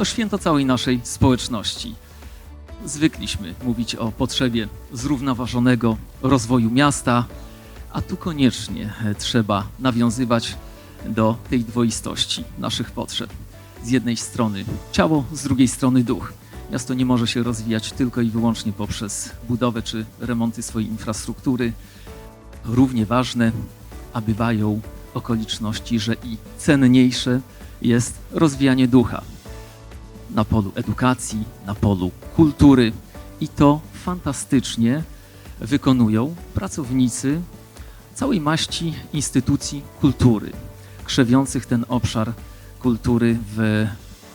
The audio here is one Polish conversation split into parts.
to święto całej naszej społeczności. Zwykliśmy mówić o potrzebie zrównoważonego rozwoju miasta, a tu koniecznie trzeba nawiązywać do tej dwoistości naszych potrzeb. Z jednej strony ciało, z drugiej strony duch. Miasto nie może się rozwijać tylko i wyłącznie poprzez budowę czy remonty swojej infrastruktury. Równie ważne, a bywają okoliczności, że i cenniejsze jest rozwijanie ducha na polu edukacji, na polu kultury i to fantastycznie wykonują pracownicy całej maści instytucji kultury, krzewiących ten obszar kultury w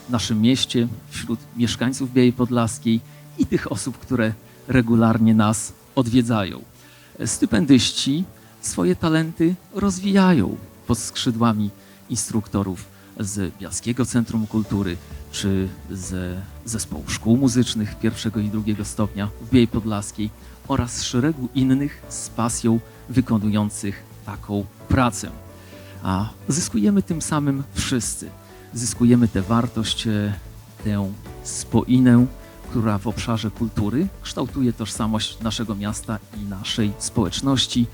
naszym mieście, wśród mieszkańców Białej Podlaskiej i tych osób, które regularnie nas odwiedzają. Stypendyści swoje talenty rozwijają pod skrzydłami instruktorów z Bialskiego Centrum Kultury czy z zespołu szkół muzycznych pierwszego i drugiego stopnia w Białej Podlaskiej oraz szeregu innych z pasją wykonujących taką pracę. A zyskujemy tym samym wszyscy. Zyskujemy tę wartość, e, tę spoinę, która w obszarze kultury kształtuje tożsamość naszego miasta i naszej społeczności.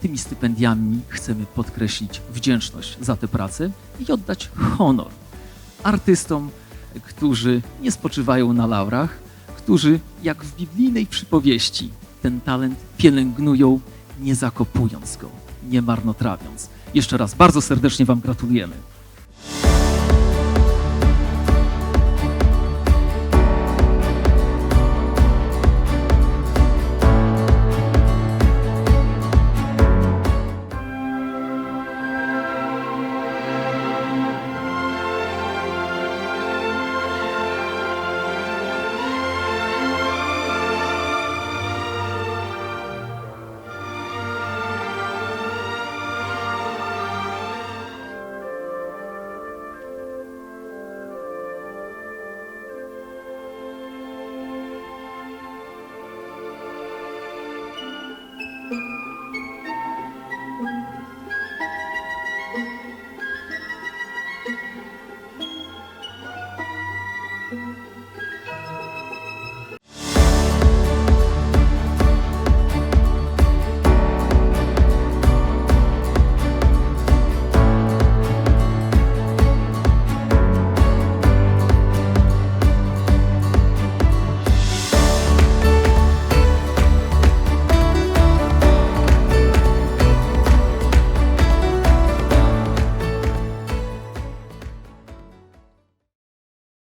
Tymi stypendiami chcemy podkreślić wdzięczność za tę pracę i oddać honor artystom, którzy nie spoczywają na laurach, którzy, jak w biblijnej przypowieści, ten talent pielęgnują, nie zakopując go, nie marnotrawiąc. Jeszcze raz bardzo serdecznie Wam gratulujemy.